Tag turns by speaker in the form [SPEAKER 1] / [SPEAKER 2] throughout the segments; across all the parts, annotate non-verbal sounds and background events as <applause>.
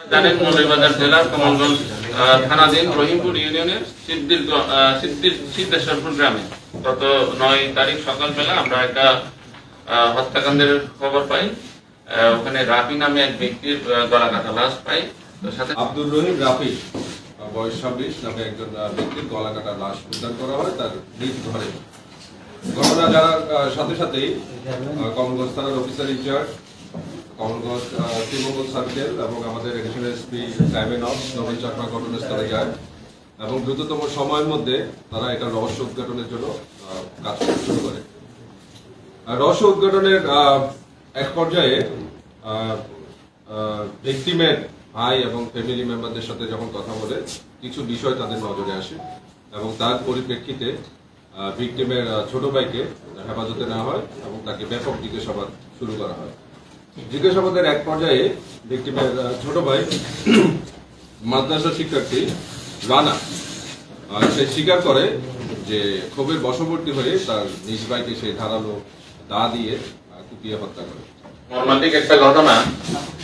[SPEAKER 1] জানেন মৌলভীবাজার জেলার কমলগঞ্জ থানাধীন রহিমপুর ইউনিয়নের সিদ্দির সিদ্দির, সিদ্ধেশ্বরপুর গ্রামে। গত নয় তারিখ সকালবেলা আমরা একটা হত্যাকাণ্ডের খবর পাই। ওখানে রাফি নামে এক ব্যক্তির গলা কাটা লাশ পাই। সাথে
[SPEAKER 2] আব্দুর রহিম রাফি বয়স ছাব্বিশ নামে একজন ব্যক্তির গলা কাটা লাশ উদ্ধার করা হয় তার নিজ ঘরে। ঘটনা জানার সাথে সাথেই কমলগঞ্জ থানার officer in charge Kamalganj Trinamool circle এবং আমাদের এডিশনাল এসপি ক্রাইমেন অফ নবীন চাকমা ঘটনাস্থলে যায়। এবং দ্রুততম সময়ের মধ্যে তারা এটা রহস্য উদ্ঘাটনের জন্য কাজ শুরু করে। রহস্য উদ্ঘাটনের এক পর্যায়ে ভিকটিমের ভাই এবং ফ্যামিলি মেম্বারদের সাথে যখন কথা বলে, কিছু বিষয় তাদের নজরে আসে এবং তার পরিপ্রেক্ষিতে ভিকটিমের ছোট ভাইকে হেফাজতে নেওয়া হয় এবং তাকে ব্যাপক জিজ্ঞাসাবাদ শুরু করা হয়। জিজ্ঞাসাবাদের এক পর্যায়ে ভিকটিমের ছোট ভাই, <clears throat> মাদ্রাসা শিক্ষার্থী রানা। সে স্বীকার করে যে ক্ষোভের বশবর্তী হয়ে তার নিজ ভাইকে সে ধারালো দা দিয়ে কুপিয়ে হত্যা করে।
[SPEAKER 1] মর্মান্তিক একটা ঘটনা।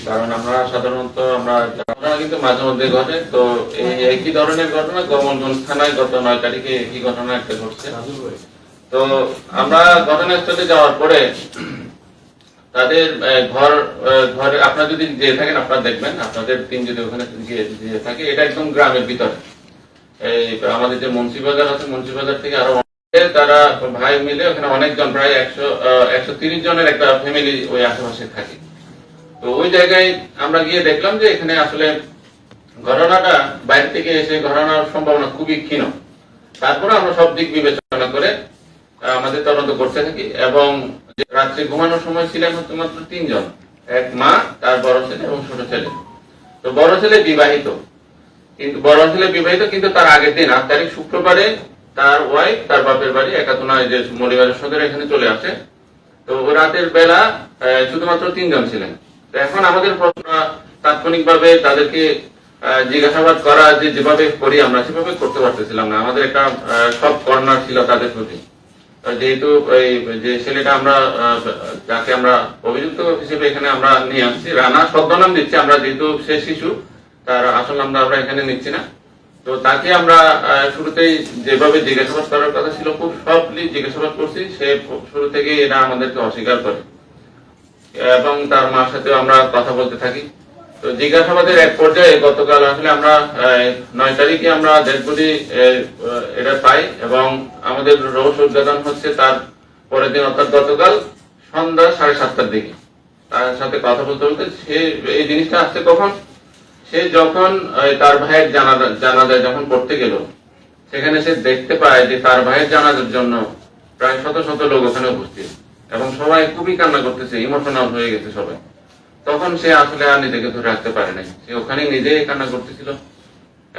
[SPEAKER 1] কারণ আমরা সাধারণত, আমরা ঘটনা কিন্তু মাঝে মধ্যে ঘটে। তো এই একই ধরনের ঘটনা কমলগঞ্জ থানায় গত নয় তারিখে একই ঘটনা একটা ঘটছে। তো আমরা ঘটনাস্থলে যাওয়ার পরে তাদের ঘর ঘরে আপনারা যদি যেয়ে থাকেন, আপনারা দেখবেন, আপনাদের টিম যদি ওখানে গিয়ে থাকে, এটা একদম গ্রামের ভিতরে। এই, আমাদের যে মুন্সিবাজার আছে মুন্সিবাজার থেকে আরও তারা ভাই মিলে ওখানে অনেকজন, প্রায় একশো একশো তিরিশ জনের একটা ফ্যামিলি ওই আশেপাশে থাকে। তো ওই জায়গায় আমরা গিয়ে দেখলাম যে এখানে আসলে ঘটনাটা বাইরে থেকে এসে ঘটনার সম্ভাবনা খুবই ক্ষীণ। তারপরে আমরা সব দিক বিবেচনা আমাদের তদন্ত করতে থাকি এবং রাত্রে ঘুমানোর সময় ছিলেন হচ্ছে মাত্র তিনজন। এক মা, তার বড় ছেলে এবং ছোট ছেলে। তো বড় ছেলে বিবাহিত। কিন্তু বড় ছেলে বিবাহিত, কিন্তু তার আগের দিন, আট তারিখ শুক্রবারে তার ওয়াইফ তার বাপের বাড়ি একাতনায় যে মরিবারের সদর এখানে চলে আসে। তো রাতের বেলা শুধুমাত্র তিনজন ছিলেন। তো এখন আমাদের প্রশ্ন তাৎক্ষণিক ভাবে তাদেরকে জিজ্ঞাসাবাদ করা যেভাবে করি আমরা, সেভাবে করতে পারতেছিলাম না। আমাদের একটা সব কর্নার ছিল তাদের প্রতি। যেহেতু যে ছেলেটা আমরা যাকে আমরা অভিযুক্ত হিসেবে এখানে আমরা নিয়ে আসছি, রানা ছদ্মনাম দিচ্ছি, আমরা যেহেতু সে শিশু, তার আসল নামটা আমরা এখানে নিচ্ছি না। তো তাকে আমরা শুরুতেই যেভাবে জিজ্ঞাসাবাদ করার কথা ছিল, খুব সফটলি জিজ্ঞাসাবাদ করছি, সে শুরু থেকে এটা আমাদেরকে অস্বীকার করে। এবং তার মার সাথেও আমরা কথা বলতে থাকি। তো জিজ্ঞাসাবাদের এক পর্যায়ে গতকাল আসলে আমরা নয় তারিখে আমরা ডেডবডি এটা পাই এবং আমাদের রহস্য উদ্ঘাটন হচ্ছে তার পরের দিন, অর্থাৎ গতকাল সন্ধ্যা সাড়ে সাতটার দিকে। তার সাথে কথা বলতে বলতে সে এই জিনিসটা আসছে কখন? সে যখন তার ভাইয়ের জানাজা, জানাজায় যখন পড়তে গেল, সেখানে সে দেখতে পায় যে তার ভাইয়ের জানাজার জন্য প্রায় শত শত লোক ওখানে উপস্থিত এবং সবাই খুবই কান্না করতেছে, ইমোশনাল হয়ে গেছে সবাই। তখন সে আসলে আর নিজেকে ধরে রাখতে পারে নাই। সে ওখানে নিজেই কান্না করতেছিল।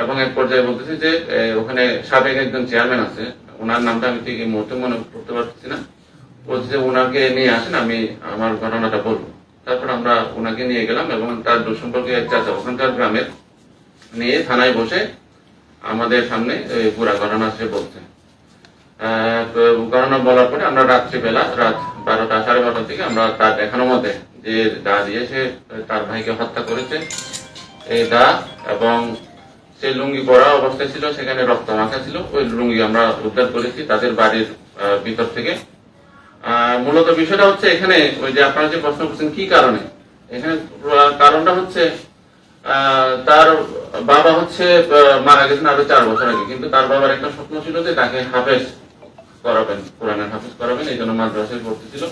[SPEAKER 1] এবং এক পর্যায়ে বলতেছে যে ওখানে সাবেক একজন চেয়ারম্যান আছে। ওনার নামটা আমি ঠিক এই মুহূর্তে মনে করতে পারতেছি না। বলছে যে, ওনাকে নিয়ে আসেন, আমি আমার ঘটনাটা বলব। তারপর আমরা ওনাকে নিয়ে গেলাম এবং তার সম্পর্কে এক চাচা ওখানকার গ্রামের নিয়ে থানায় বসে আমাদের সামনে পুরা ঘটনা সে বলছে। ঘটনা বলার পরে আমরা রাত্রিবেলা রাত বারোটা, সাড়ে বারোটার দিকে আমরা তার দেখানোর মধ্যে যে দা দিয়ে সে তার ভাইকে হত্যা করেছে। এই দা এবং সে লুঙ্গি পরা অবস্থায় ছিল, সেখানে রক্ত মাখা ছিল। ওই লুঙ্গি আমরা উদ্ধার করেছি তাদের বাড়ির ভিতর থেকে। মূলত বিষয়টা হচ্ছে এখানে, ওই যে আপনারা যে প্রশ্ন করছেন, কি কারণে? এখানে কারণটা হচ্ছে তার বাবা হচ্ছে মারা গেছেন আরও চার বছর আগে। কিন্তু তার বাবার একটা স্বপ্ন ছিল যে তাকে হাফেজ করাবেন, কোরআনের হাফেজ করাবেন, এই জন্য মাদ্রাসায় ভর্তি ছিল।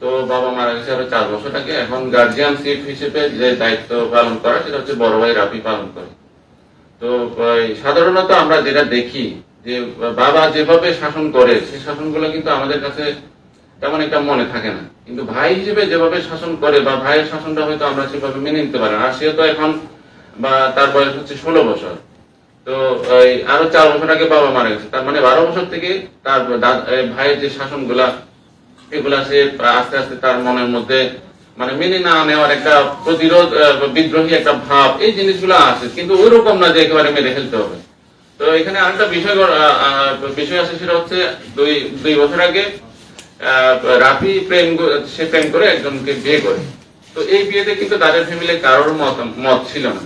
[SPEAKER 1] তো বাবা মারা গেছে আরও চার বছর আগে। এখন গার্জিয়ানশিপ হিসেবে যে দায়িত্ব পালন করা, সেটা হচ্ছে বড় ভাই রাফি পালন করে। তো সাধারণত আমরা যেটা দেখি যে, বাবা যেভাবে শাসন করে, সেই শাসনগুলো কিন্তু আমাদের কাছে তেমন একটা মনে থাকে না। কিন্তু ভাই হিসেবে যেভাবে শাসন করে বা ভাইয়ের শাসনটা হয়তো আমরা সেভাবে মেনে নিতে পারি আর সে তো এখন, বা তার বয়স হচ্ছে ষোলো বছর। তো আরও চার বছর আগে বাবা মারা গেছে। তার মানে বারো বছর থেকে তার ভাইয়ের যে শাসনগুলা এগুলা সে আস্তে আস্তে তার মনের মধ্যে মানে মেনে না নেওয়ার একটা প্রতিরোধ বিদ্রোহী একটা ভাব, এই জিনিসগুলো আছে। কিন্তু ওইরকম না যে একেবারে মেরে ফেলতে হবে। তো এখানে আরেকটা বিষয় বিষয় আছে, সেটা হচ্ছে দুই দুই বছর আগে রাফি প্রেম সে প্রেম করে একজনকে বিয়ে করে। তো এই বিয়েতে কিন্তু তাদের ফ্যামিলি কারোর মত মত ছিল না।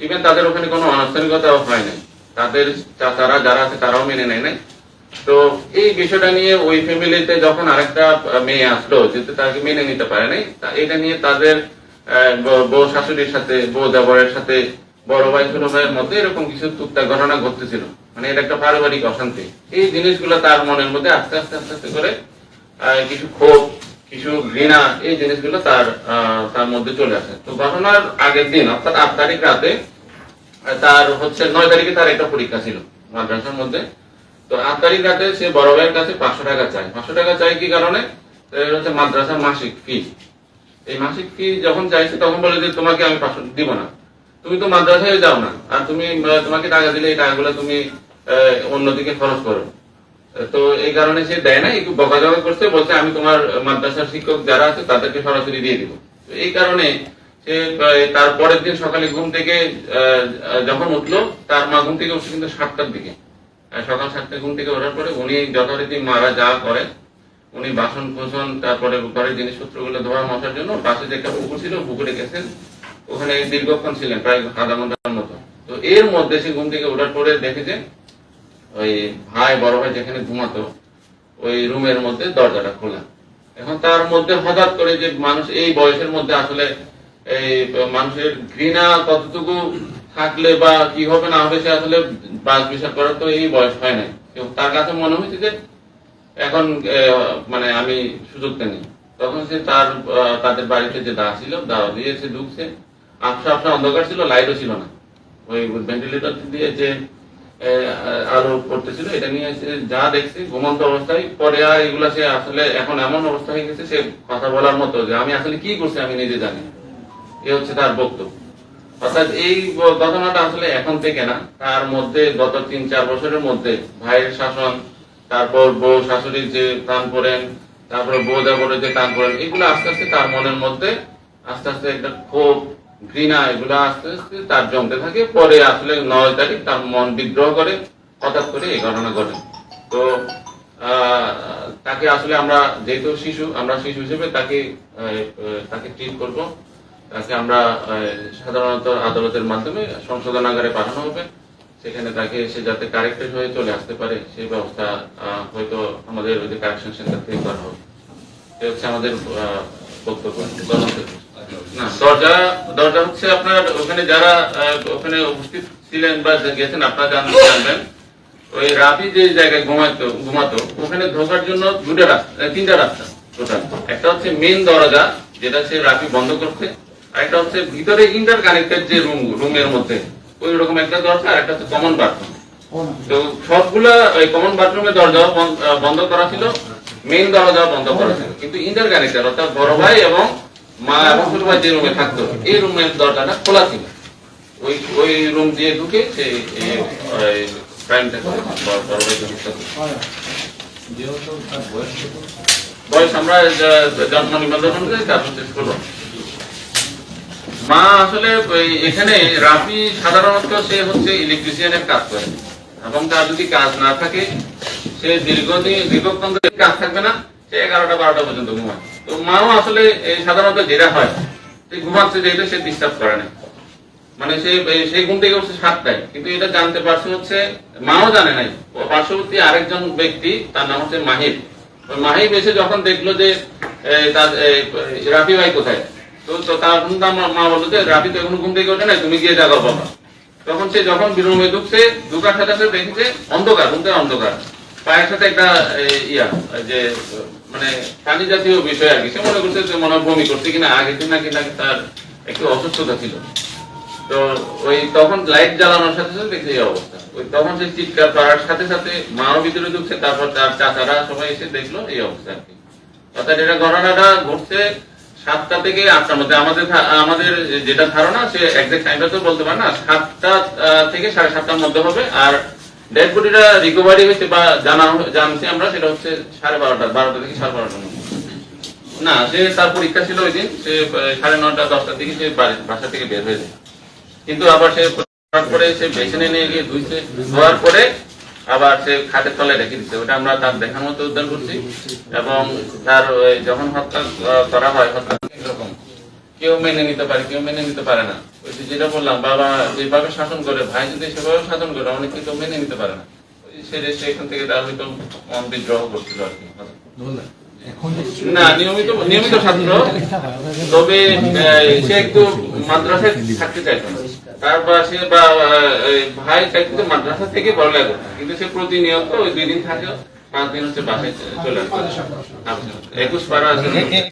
[SPEAKER 1] ইভেন তাদের ওখানে কোনো আনুষ্ঠানিকতাও হয় নাই। তাদের চাচারা যারা আছে, তারাও মেনে নেয় নাই। তো এই বিষয়টা নিয়ে ওই ফ্যামিলিতে যখন আরেকটা মেয়ে আসলো, যেহেতু তাকে মেনে নিতে পারে নাই এটা নিয়ে তাদের বউ শাশুড়ির সাথে, বউ দেবরের সাথে, বড় ভাই, ছোট ভাইয়ের মধ্যে এরকম কিছু টুকটাক ঘটনা ঘটতেছিল। মানে এটা একটা পারিবারিক অশান্তি। এই জিনিসগুলো তার মনের মধ্যে আস্তে আস্তে আস্তে আস্তে করে কিছু ক্ষোভ, কিছু ঘৃণা, এই জিনিসগুলো তার তার মধ্যে চলে আসে। তো ঘটনার আগের দিন, অর্থাৎ আট তারিখ রাতে তার হচ্ছে নয় তারিখে তার একটা পরীক্ষা ছিল মাদ্রাসার মধ্যে। তো আট তারিখ রাতে সে বড় ভাইয়ের কাছে পাঁচশো টাকা চায়। পাঁচশো টাকা চাই কি কারণে? হচ্ছে মাদ্রাসার মাসিক ফি এই মাসিক ফি যখন চাইছে তখন বলে যে, তোমাকে আমি পাঁচশো দিব না। তুমি তো মাদ্রাসায় যাও না। আর তুমি তোমাকে টাকা দিলে এই টাকাগুলো তুমি অন্যদিকে খরচ করো। তো এই কারণে সে দেয় না, একটু বকাঝকা করছে, বলছে, আমি তোমার মাদ্রাসার শিক্ষক যারা আছে তাদেরকে সরাসরি দিয়ে দিব। এই কারণে সে তার পরের দিন সকালে ঘুম থেকে যখন উঠল, তার মা ঘুম থেকে উঠছে কিন্তু সাতটার দিকে। সকাল সাতটায় ঘুম থেকে ওঠার পরে উনি যথারীতি মারা যা করে উনি বাসন কোসন, তারপরে ঘরের জিনিসপত্রগুলো ধোয়া মশার জন্য পাশে যে একটা পুকুর ছিল, পুকুরে গেছেন। ওখানে দীর্ঘক্ষণ ছিলেন, প্রায় আধা ঘণ্টার মতো। তো এর মধ্যে সে ঘুম থেকে ওঠার পরে দেখেছে ওই ভাই, বড় ভাই যেখানে ঘুমাতো, ওই রুমের মধ্যে দরজাটা খোলা। এখন তার মধ্যে হঠাৎ করে যে মানুষ এই বয়সের মধ্যে আসলে এই মানুষের ঘৃণা কতটুকু থাকলে বা কি হবে না হবে সে আসলে বাস বিচার করার তো এই বয়স হয় নাই। তার কাছে মনে হয়েছে যে এখন মানে আমি সুযোগটা নেই। তখন সে তার তাদের বাড়িতে যে দা ছিল দা দিয়ে সে ঢুকছে। আফসা আফসা অন্ধকার ছিল, লাইটও ছিল না। ওই ভেন্টিলেটর দিয়ে যে আলো পড়তেছিল, এটা নিয়ে যা দেখছে, ঘুমন্ত অবস্থায়, পরে আর এগুলা সে আসলে এখন এমন অবস্থা হয়ে গেছে, সে কথা বলার মতো যে আমি আসলে কি করছি আমি নিজে জানি এ হচ্ছে তার বক্তব্য। অর্থাৎ এই ঘটনাটা আসলে এখন থেকে না, তার মধ্যে গত তিন চার বছরের মধ্যে ভাইয়ের শাসন, তারপর বউ শাশুড়ির যে টান পড়েন, তারপরে বউ দেবরের যে টান পড়েন, এগুলো আস্তে আস্তে তার মনের মধ্যে আস্তে আস্তে একটা ক্ষোভ, ঘৃণা, এগুলো আস্তে আস্তে তার জমতে থাকে। পরে আসলে নয় তারিখ তার মন বিদ্রোহ করে, হঠাৎ করে এই ঘটনা ঘটে। তো তাকে আসলে আমরা যেহেতু শিশু, আমরা শিশু হিসেবে তাকে তাকে ট্রিট করব। তাকে আমরা সাধারণত আদালতের মাধ্যমে সংশোধনাগারে পাঠানো হবে। সেখানে তাকে সে যাতে কারেক্টেড হয়ে চলে আসতে পারে, সেই ব্যবস্থা হয়তো আমাদের ওই যে কারেকশন সেন্টার থেকে করা হবে। এ হচ্ছে আমাদের বক্তব্য। দরজা হচ্ছে আপনার ওখানে যারা ওখানে উপস্থিত ছিলেন বা গেছেন, আপনারা জান- জানবেন। ওই রাফি যে জায়গায় ঘুমাতো ঘুমাতো, ওখানে ঢোকার জন্য দুটো রাস্তা, তিনটা রাস্তা টোটাল। একটা হচ্ছে মেন দরজা, যেটা সে রাফি বন্ধ আর একটা হচ্ছে ভিতরে ইন্টার কানেক্টেড যে রুম রুমের মধ্যে ওই রকম একটা দরজা আর হচ্ছে কমন বাথরুম তো সবগুলা ওই কমন বাথরুমের দরজা বন্ধ করা ছিল মেইন দরজা বন্ধ করা ছিল কিন্তু ইন্টার কানেক্টেড অর্থাৎ বড় ভাই এবং মা এবং ছোট ভাই যে রুমে থাকতো এই রুমের দরজাটা খোলা ছিল ওই ওই রুম দিয়ে ঢুকে সে। বয়স আমরা জন্ম নিবন্ধন অনুযায়ী তার হচ্ছে ষোলো মা আসলে এখানে রাফি সাধারণত সে হচ্ছে ইলেকট্রিশিয়ানের কাজ করে। এবং তার যদি কাজ না থাকে, সে দীর্ঘদিন, দীর্ঘক্ষণ কাজ থাকবে না, সে এগারোটা বারোটা পর্যন্ত ঘুমায়। তো মাও আসলে সাধারণত যেটা হয়। ঘুমাচ্ছে যেহেতু সে ডিস্টার্ব করে না। মানে সে, সেই ঘুম থেকে উঠছে সাতটায় কিন্তু এটা জানতে পারছে হচ্ছে, মাও জানে নাই। পার্শ্ববর্তী আরেকজন ব্যক্তি, তার নাম হচ্ছে মাহিব মাহিব এসে যখন দেখল যে তার রাফি ভাই কোথায়? তার মা- বলল মানে বমি করছে কিনা, আগে দিন নাকি নাকি তার একটু অসুস্থতা ছিল। তো ওই তখন লাইট জ্বালানোর সাথে সাথে দেখছে এই অবস্থা। ওই তখন সে চিৎকার করার সাথে সাথে মাও ভিতরে ঢুকছে, তারপর তার চাচারা সবাই এসে দেখল এই অবস্থা আর কি। অর্থাৎ এটা ঘটনাটা ঘটছে সাতটা থেকে আটটার মধ্যে। আমাদের আমাদের যেটা ধারণা, সে একজ্যাক্ট টাইমটা তো বলতে পারে না, সাতটা থেকে সাড়ে সাতটার মধ্যে হবে। আর ডেড বডিটা রিকভারি হয়েছে বা জানা জানছি আমরা, সেটা হচ্ছে সাড়ে বারোটা বারোটা থেকে সাড়ে বারোটার মধ্যে। না, সে তার পরীক্ষা ছিল ওই দিন, সে সাড়ে নটা দশটার দিকে সে বাসা থেকে বের হয়ে যায়। কিন্তু আবার সে পরে সে বেসিনে নিয়ে গিয়ে ধুইছে, ধোয়ার পরে আবার সে খাটের তলে রেখে দিচ্ছে ওটা আমরা তার দেখার মতো উদ্ধার করছি এবং তার যখন হত্যা করা হয়, হত্যা এরকম। কেউ মেনে নিতে পারে, কেউ মেনে নিতে পারে না। ওই যে যেটা বললাম, বাবা যেভাবে শাসন করে, ভাই যদি সেভাবে শাসন করে, অনেকে তো মেনে নিতে পারে না। সে সেখান থেকে তার হয়তো মন বিদ্রোহ করছিল আর কি। না, নিয়মিত নিয়মিত ছাত্র তবে সে একটু মাদ্রাসায় থাকতে চাইতো না। তারপর সে বা ভাই চাইতো মাদ্রাসা থেকে পড়ালেখা করতে। কিন্তু সে প্রতিনিয়ত ওই দুই দিন থাকে পাঁচ দিন হচ্ছে বাসায় চলে আসে। একুশ পারা আছে।